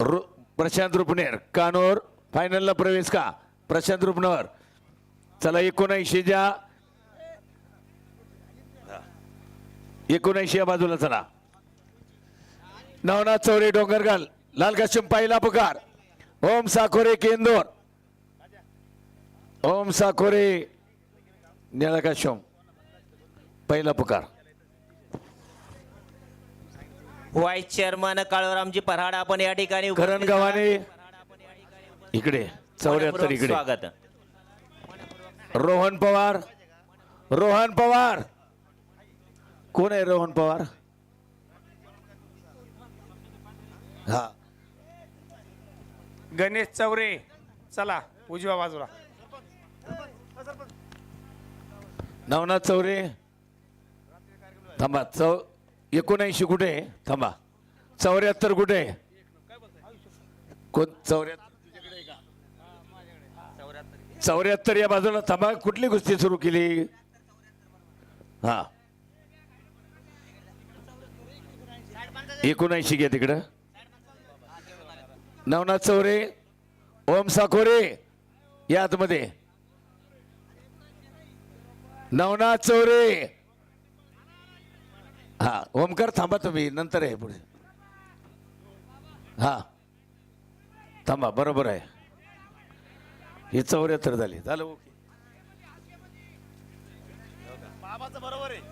रु प्रशांत रुपनेर कानोर फायनलला प्रवेश का? प्रशांत रुपनवर चला एकोणऐंशीच्या एकोणऐंशी या बाजूला चला. नवनाथ चौरे डोंगरगाल लाल काश्यम पहिला पुकार. ओम साखोरे केंदोर. ओम साखोरे निळा काश्यम पहिला पुकार. व्हाईस चेअरमन काळूरामजी पराड आपण या ठिकाणी करण गव्हाणे इकडे चौऱ्याहत्तर इकडे. स्वागत. रोहन पवार रोहन पवार. कोण आहे रोहन पवार? हा. गणेश चौरे. चला उजव्या बाजूला. नवनाथ चौरे. थांबा चौ एकोणऐंशी कुठे? आहे? थांबा. चौऱ्याहत्तर कुठे? कोण? चौऱ्याहत्तर. चौऱ्याहत्तर या बाजूला थांबा. कुठली कुस्ती सुरू केली? हा. एकोणऐंशी घ्या तिकडं. नवनाथ चौरे ओम साखोरे या आतमध्ये. नवनाथ चौरे. हा ओमकार थांबा तुम्ही नंतर आहे पुढे. हा. थांबा बरोबर आहे. ही चौऱ्याहत्तर झाली. झालं ओके. बरोबर आहे.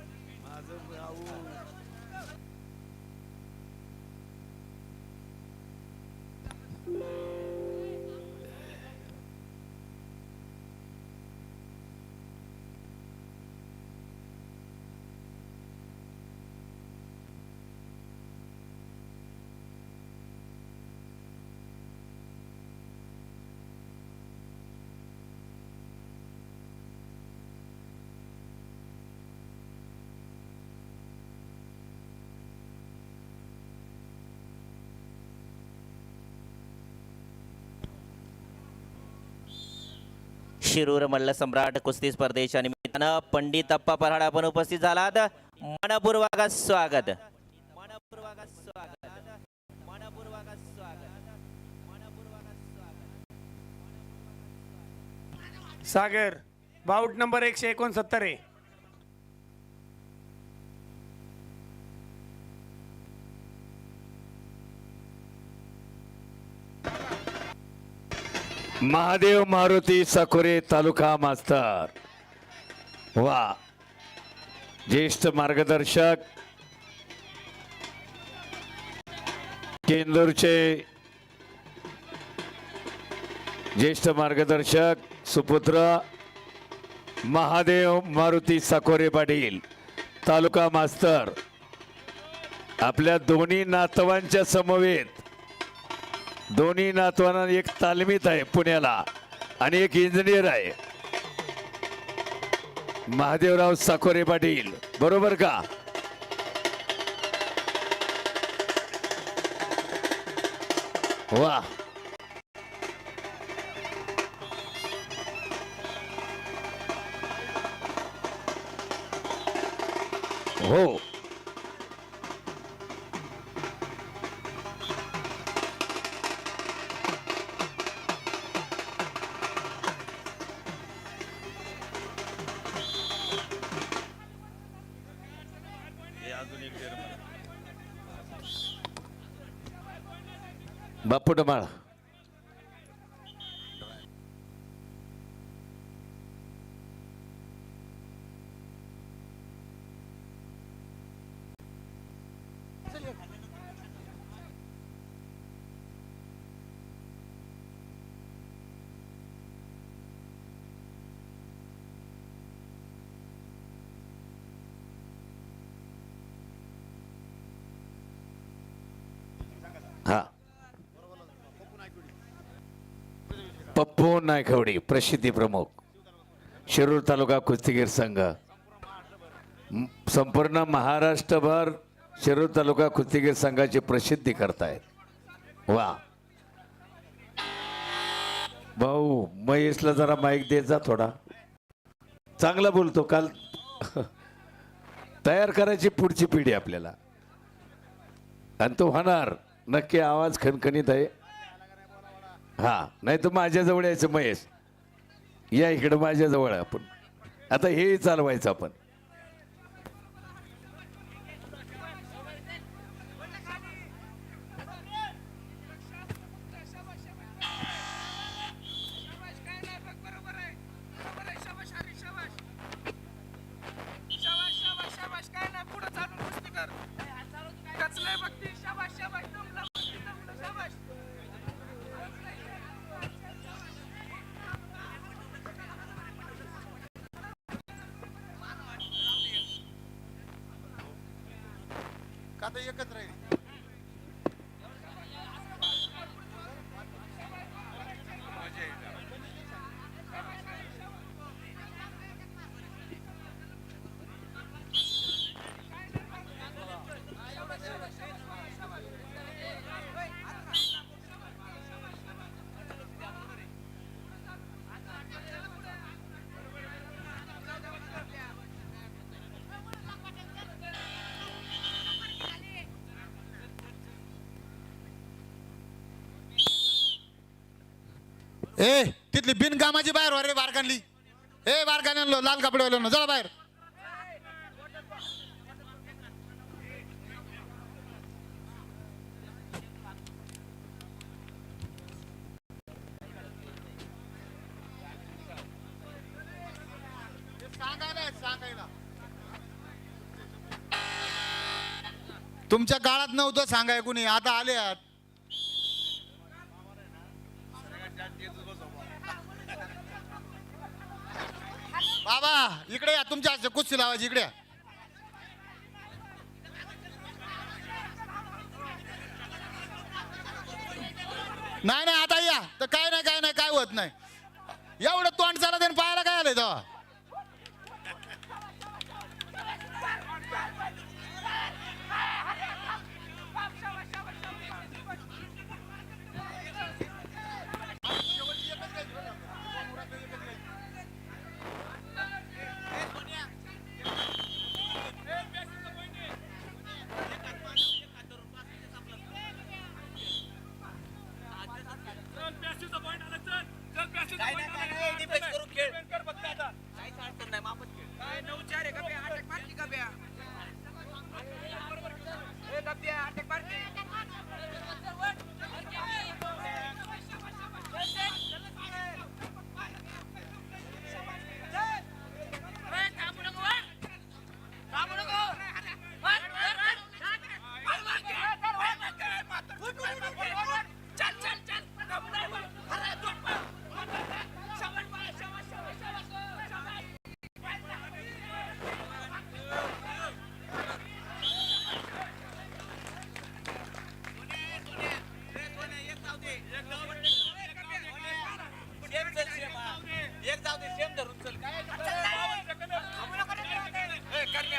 शिरूर मल्ल सम्राट कुस्ती स्पर्धेच्या निमित्तानं पंडित अप्पा पराड आपण उपस्थित झालात. मनपूर्वक स्वागत. मनपूर्वक स्वागत मनपूर्वक स्वागत सागर बाऊट नंबर एकशे एकोणसत्तर आहे महादेव मारुती साकोरे तालुका मास्तर. वा. ज्येष्ठ मार्गदर्शक. केंदूरचे ज्येष्ठ मार्गदर्शक सुपुत्र महादेव मारुती साकोरे पाटील तालुका मास्तर. आपल्या दोन्ही नातवांच्या समवेत दोन्ही नातवांना एक तालमीत आहे पुण्याला आणि एक इंजिनियर आहे. महादेवराव साखोरे पाटील बरोबर का? वा. हो. Bapak Damar. पप्पू नायकवडी प्रसिद्धी प्रमुख शिरूर तालुका कुस्तीगीर संघ संपूर्ण महाराष्ट्रभर शिरूर तालुका कुस्तीगीर संघाची प्रसिद्धी करतायत वा भाऊ महेशला जरा माईक देत जा थोडा चांगला बोलतो काल तयार करायची पुढची पिढी आपल्याला आणि तो होणार नक्की आवाज खणखणीत आहे हा नाही तर माझ्याजवळ यायचं महेश. या इकडं माझ्याजवळ आपण. आता हे चालवायचं आपण. का तर एकच ए तिथली बिनकामाची बाहेर वा रे बारकांली ए बारकान्यांनो लाल कपडे वाल्यांनो चला बाहेर. तुमच्या काळात नव्हतं सांगाय कुणी. आता आले बाबा इकडे या तुमच्या कुस्ती लावायची इकडे या. नाही नाही आता या. तर काय नाही काय नाही काय होत नाही. एवढं तोंड चालत आणि पाहायला काय आलंय तेव्हा?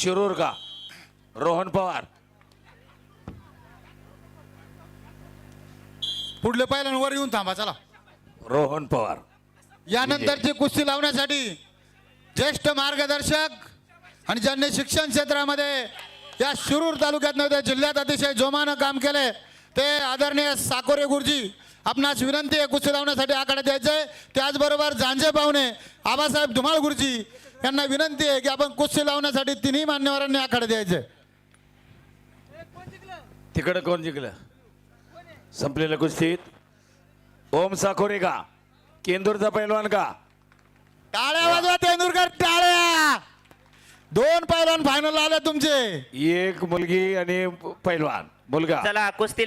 शिरूर का रोहन पवार. पुढले पहिल्या वर येऊन थांबा चला. रोहन पवार. यानंतरची कुस्ती लावण्यासाठी ज्येष्ठ मार्गदर्शक आणि ज्यांनी शिक्षण क्षेत्रामध्ये या शिरूर तालुक्यात नव्हते जिल्ह्यात अतिशय जोमानं काम केले ते आदरणीय साकोरे गुरुजी आपणास विनंती आहे कुस्ती लावण्यासाठी आकडे द्यायचे त्याचबरोबर झांजे पाहुणे आबासाहेब धुमाळ गुरुजी यांना विनंती आहे की आपण कुस्ती लावण्यासाठी तिन्ही मान्यवरांनी आकडे द्यायचे. तिकडं कोण जिंकलं? संपलेल्या कुस्तीत. ओम साखोरे का? केंदूरचा पैलवान का? टाळ्या वाजवा तेंदुरकर टाळ्या! दोन पैलवान फायनल आले तुमचे. एक मुलगी आणि पैलवान. मुलगा. चला कुस्ती